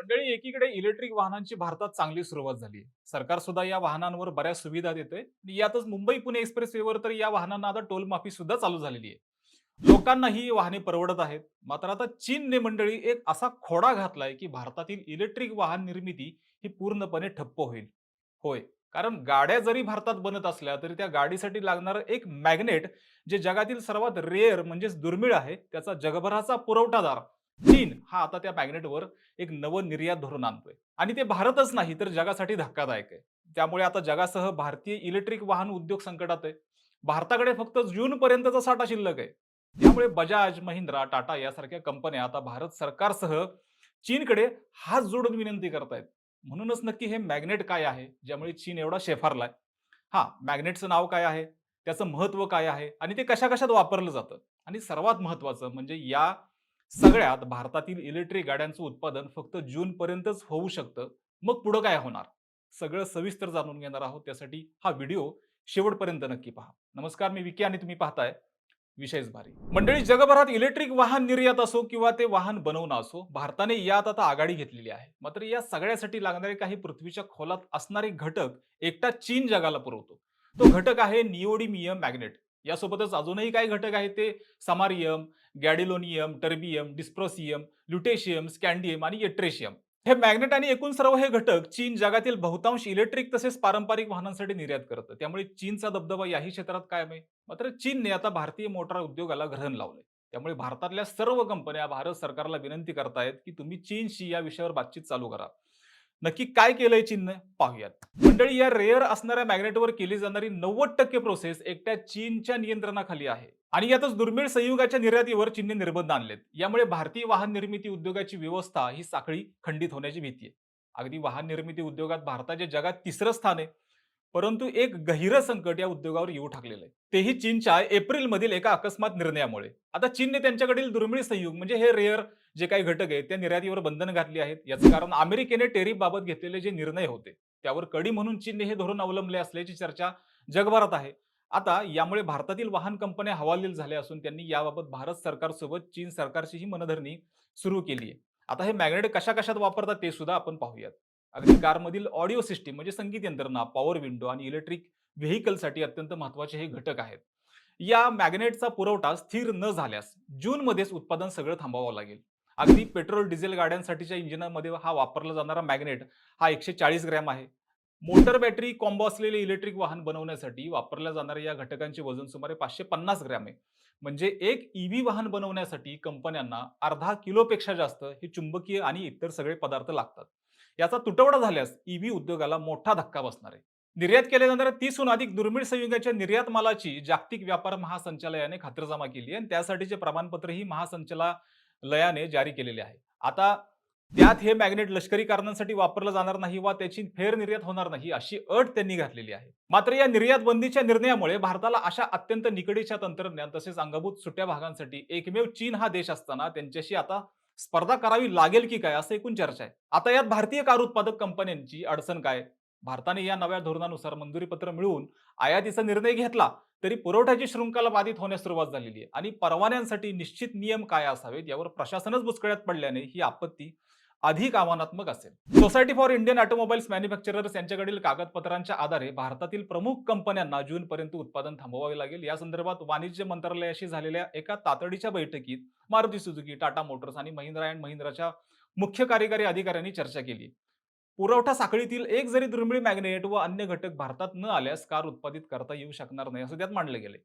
मंडळी एकीकडे इलेक्ट्रिक वाहनांची भारतात चांगली सुरुवात झाली सरकार सुद्धा या वाहनांवर बऱ्याच सुविधा देते आणि यातच मुंबई पुणे एक्सप्रेस वेवर तर या वाहनांना आता टोल माफी सुद्धा चालू झालेली आहे. लोकांना ही वाहने परवडत आहेत. मात्र आता चीनने मंडळी एक असा खोडा घातलाय की भारतातील इलेक्ट्रिक वाहन निर्मिती ही पूर्णपणे ठप्प होईल. होय. कारण गाड्या जरी भारतात बनत असल्या तरी त्या गाडीसाठी लागणारं एक मॅग्नेट जे जगातील सर्वात रेअर म्हणजेच दुर्मिळ आहे त्याचा जगभराचा पुरवठादार चीन हा आता त्या मॅग्नेटवर एक नवं निर्यात धोरण आणतोय. आणि ते भारतच नाही तर जगासाठी धक्कादायक आहे. त्यामुळे आता जगासह भारतीय इलेक्ट्रिक वाहन उद्योग संकटात आहे. भारताकडे फक्त जून पर्यंतचा साठा शिल्लक आहे. त्यामुळे बजाज महिंद्रा टाटा यासारख्या कंपन्या आता भारत सरकारसह चीनकडे हात जोडून विनंती करतायत. म्हणूनच नक्की हे मॅग्नेट काय आहे ज्यामुळे चीन एवढा शेफारलाय? हा मॅग्नेटचं नाव काय आहे? त्याचं महत्त्व काय आहे? आणि ते कशा कशात वापरलं जातं? आणि सर्वात महत्वाचं म्हणजे या सगळ्यात भारतातील इलेक्ट्रिक गाड्यांचं उत्पादन फक्त जून पर्यंतच होऊ शकतं. मग पुढं काय होणार? सगळं सविस्तर जाणून घेणार आहोत. त्यासाठी हा व्हिडिओ शेवटपर्यंत नक्की पहा. नमस्कार मी विकी आणि तुम्ही पाहताय विशेष भारी. मंडळी जगभरात इलेक्ट्रिक वाहन निर्यात असो किंवा ते वाहन बनवणं असो भारताने यात आता आघाडी घेतलेली आहे. मात्र या सगळ्यासाठी लागणारे काही पृथ्वीच्या खोलात असणारे घटक एकटा चीन जगाला पुरवतो. तो घटक आहे निओडिमियम मॅग्नेट. यासोबतच अजूनही काही घटक आहेत ते? समारियम गॅडिलोनियम टर्बियम डिस्प्रोसियम ल्युटेशियम स्कॅन्डियम आणि एट्रेशियम हे मॅग्नेट आणि एकूण सर्व हे घटक चीन जगातील बहुतांश इलेक्ट्रिक तसेच पारंपरिक वाहनांसाठी निर्यात करतं. त्यामुळे चीनचा दबदबा याही क्षेत्रात कायम आहे. मात्र चीनने आता भारतीय मोटार उद्योगाला ग्रहण लावलंय. त्यामुळे भारतातल्या सर्व कंपन्या भारत सरकारला विनंती करतायत की तुम्ही चीनशी या विषयावर बातचीत चालू करा. नक्की काय केलंय चीननं पाहूयात. मंडळी या रेअर असणाऱ्या मॅग्नेटवर केली जाणारी नव्वद टक्के प्रोसेस एकट्या चीनच्या नियंत्रणाखाली आहे. आणि यातच दुर्मिळ संयुगाच्या निर्यातीवर चीनने निर्बंध आणलेत. यामुळे भारतीय वाहन निर्मिती उद्योगाची व्यवस्था ही साखळी खंडित होण्याची भीती आहे. अगदी वाहन निर्मिती उद्योगात भारताचे जगात तिसरं स्थान आहे. परंतु एक गहिरं संकट या उद्योगावर येऊ ठाकलेलं आहे. तेही चीनच्या एप्रिल मधील एका अकस्मात निर्णयामुळे. आता चीनने त्यांच्याकडील दुर्मिळ संयुग म्हणजे हे रेअर जे काही घटक आहेत त्या निर्यातीवर बंधन घातली आहेत. याचं कारण अमेरिकेने टेरिफबाबत घेतलेले जे निर्णय होते त्यावर कडी म्हणून चीनने हे धोरण अवलंबले असल्याची चर्चा जगभरात आहे. आता यामुळे भारतातील वाहन कंपन्या हवालदिल झाल्या असून त्यांनी याबाबत भारत सरकारसोबत चीन सरकारचीही मनधरणी सुरू केली आहे आता हे मॅग्नेट कशा कशात वापरतात ते सुद्धा आपण पाहूयात. अगदी कारमधील ऑडिओ सिस्टीम म्हणजे संगीत यंत्रणा पॉवर विंडो आणि इलेक्ट्रिक व्हेकलसाठी अत्यंत महत्त्वाचे हे घटक आहेत. या मॅग्नेटचा पुरवठा स्थिर न झाल्यास जूनमध्येच उत्पादन सगळं थांबवावं लागेल. अगदी पेट्रोल डिझेल गाड्यांसाठीच्या इंजिनामध्ये हा वापरला जाणारा मॅग्नेट हा एकशे चाळीस ग्रॅम आहे. मोटर बॅटरी कॉम्बो असलेले इलेक्ट्रिक वाहन बनवण्यासाठी वापरल्या जाणाऱ्या या घटकांचे वजन सुमारे पाचशे पन्नास ग्रॅम आहे. म्हणजे एक ईव्ही वाहन बनवण्यासाठी कंपन्यांना अर्धा किलोपेक्षा जास्त हे चुंबकीय आणि इतर सगळे पदार्थ लागतात. याचा तुटवडा झाल्यास ईव्ही उद्योगाला मोठा धक्का बसणार आहे. निर्यात केल्या जाणाऱ्या तीसहून अधिक दुर्मिळ संयुगाच्या निर्यात मालाची जागतिक व्यापार महासंचालयाने खातरजमा केली आणि त्यासाठीचे प्रमाणपत्र ही महासंचालयाने जारी केलेले आहे. आता त्यात हे मॅग्नेट लष्करी कारणांसाठी वापरलं जाणार नाही वा त्याची फेर निर्यात होणार नाही अशी अट त्यांनी घातलेली आहे. मात्र या निर्यात बंदीच्या निर्णयामुळे भारताला अशा अत्यंत निकडीच्या तंत्रज्ञान तसेच अंगभूत सुट्या भागांसाठी एकमेव चीन हा देश असताना त्यांच्याशी आता स्पर्धा करावी लागेल की काय? असं एकूण चर्चा आहे. आता यात भारतीय कार उत्पादक कंपन्यांची अडचण काय? भारताने या नव्या धोरणानुसार मंजुरी पत्र मिळवून आयातीचा निर्णय घेतला तरी पुरवठ्याची शृंखला बाधित होण्यास सुरुवात झालेली आहे. आणि परवान्यांसाठी निश्चित नियम काय असावेत यावर प्रशासनच बुचकळ्यात पडल्याने ही आपत्ती अधिक आव्हानात्मक असेल. Society for Indian automobiles manufacturers यांच्याकडील कागदपत्रांच्या आधारे भारतातील प्रमुख कंपन्यांना जून पर्यंत उत्पादन थांबवावे लागेल. या संदर्भात वाणिज्य मंत्रालयाशी झालेल्या एका तातडीच्या बैठकीत मारुती सुझुकी टाटा मोटर्स आणि महिंद्रा अँड महिंद्राच्या मुख्य कार्यकारी अधिकाऱ्यांनी चर्चा केली. पुरवठा साखळीतील एक जरी दुर्मिळ मॅग्नेट व अन्य घटक भारतात न आल्यास कार उत्पादित करता येऊ शकणार नाही असं त्यात मांडले गेले.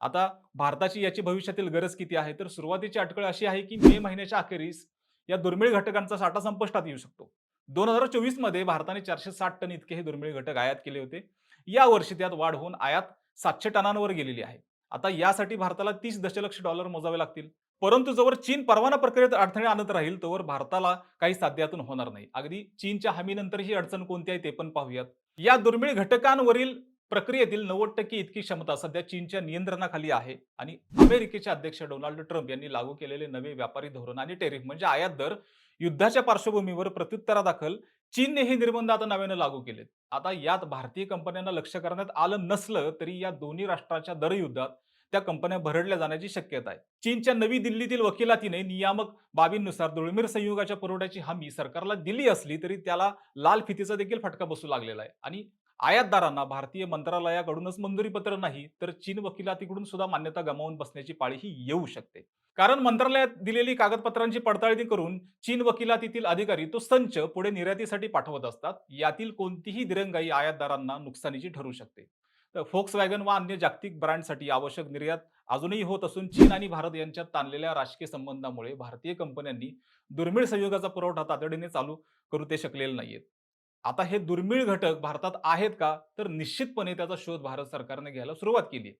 आता भारताची याची भविष्यातील गरज किती आहे? तर सुरुवातीची अटकळ अशी आहे की मे महिन्याच्या अखेरीस या दुर्मिळ घटकांचा साठा संपुष्टात येऊ शकतो. दोन हजार चोवीसमध्ये भारताने चारशे साठ टन इतके हे दुर्मिळ घटक आयात केले होते. या वर्षी त्यात वाढ होऊन आयात सातशे टनांवर गेलेली आहे. आता यासाठी भारताला तीस दशलक्ष डॉलर मोजावे लागतील. परंतु जोवर चीन परवाना प्रक्रियेत अडथळे आणत राहील तोवर भारताला काही साध्यातून होणार नाही. अगदी चीनच्या हमीनंतर ही अडचण कोणती आहे ते पण पाहूयात. या दुर्मिळ घटकांवरील प्रक्रियेतील नव्वद टक्के इतकी क्षमता सध्या चीनच्या नियंत्रणाखाली आहे. आणि अमेरिकेचे अध्यक्ष डोनाल्ड ट्रम्प यांनी लागू केलेले नवे व्यापारी धोरण आणि टेरिफ म्हणजे आयात दर युद्धाच्या पार्श्वभूमीवर प्रत्युत्तरादाखल चीनने हे निर्बंध आता नव्यानं लागू केलेत. आता यात भारतीय कंपन्यांना लक्ष करण्यात आलं नसलं तरी या दोन्ही राष्ट्राच्या दरयुद्धात त्या कंपन्या भरडल्या जाण्याची शक्यता आहे. चीनच्या नवी दिल्लीतील वकिलातीने नियामक बाबींनुसार दुर्मिळ संयुगाच्या पुरवठ्याची हमी सरकारला दिली असली तरी त्याला लाल फितीचा देखील फटका बसू लागलेला आहे. आणि आयातदारांना भारतीय मंत्रालयाकडूनच मंजुरी पत्र नाही तर चीन वकिलातीकडून सुद्धा मान्यता गमावून बसण्याची पाळी ही येऊ शकते. कारण मंत्रालयात दिलेली कागदपत्रांची पडताळणी करून चीन वकिलातीतील अधिकारी तो संच पुढे निर्यातीसाठी पाठवत असतात यातील कोणतीही दिरंगाई आयातदारांना नुकसानीची ठरू शकते. तर फोक्स वॅगन व अन्य जागतिक ब्रँडसाठी आवश्यक निर्यात अजूनही होत असून चीन आणि भारत यांच्यात ताणलेल्या राजकीय संबंधामुळे भारतीय कंपन्यांनी दुर्मिळ संयोगाचा पुरवठा तातडीने चालू करू ते शकलेले नाहीयेत. आता हे दुर्मिळ घटक भारतात आहेत का? तर निश्चितपणे त्याचा शोध भारत सरकारने घ्यायला सुरुवात केली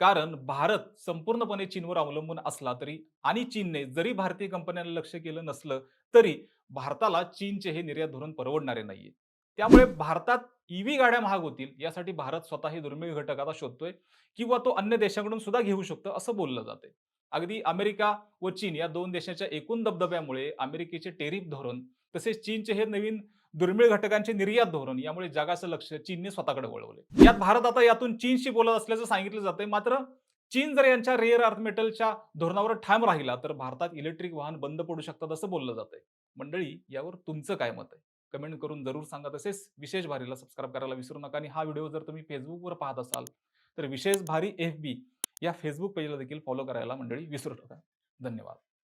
कारण भारत संपूर्णपणे चीनवर अवलंबून असला तरी आणि चीनने जरी भारतीय कंपन्यांना लक्ष केलं नसलं तरी भारताला चीनचे हे निर्यात धोरण परवडणारे नाहीये. त्यामुळे भारतात ईव्ही गाड्या महाग होतील यासाठी भारत स्वतः हे दुर्मिळ घटक आता शोधतोय किंवा तो अन्य देशांकडून सुद्धा घेऊ शकतो असं बोललं जाते अगदी अमेरिका व चीन या दोन देशाच्या एकूण दबदब्यामुळे अमेरिकेचे टेरिफ धोरण तसेच चीनचे हे नवीन दुर्मिळ घटकांचे निर्यात धोरण यामुळे जगाचं लक्ष चीनने स्वतःकडे वळवले. यात भारत आता यातून चीनशी बोलत असल्याचं सांगितलं जाते मात्र चीन जर यांच्या रेअर अर्थ मेटलच्या धोरणावर ठाम राहिला तर भारतात इलेक्ट्रिक वाहन बंद पडू शकतात असं बोललं जातंय. मंडळी यावर तुमचं काय मत आहे? कमेंट करून जरूर सांगा तसेच विशेष भारीला सबस्क्राईब करायला विसरू नका आणि हा व्हिडिओ जर तुम्ही फेसबुकवर पाहत असाल तर विशेष भारी एफ बी या फेसबुक पेजला देखील फॉलो करायला मंडळी विसरू नका. धन्यवाद.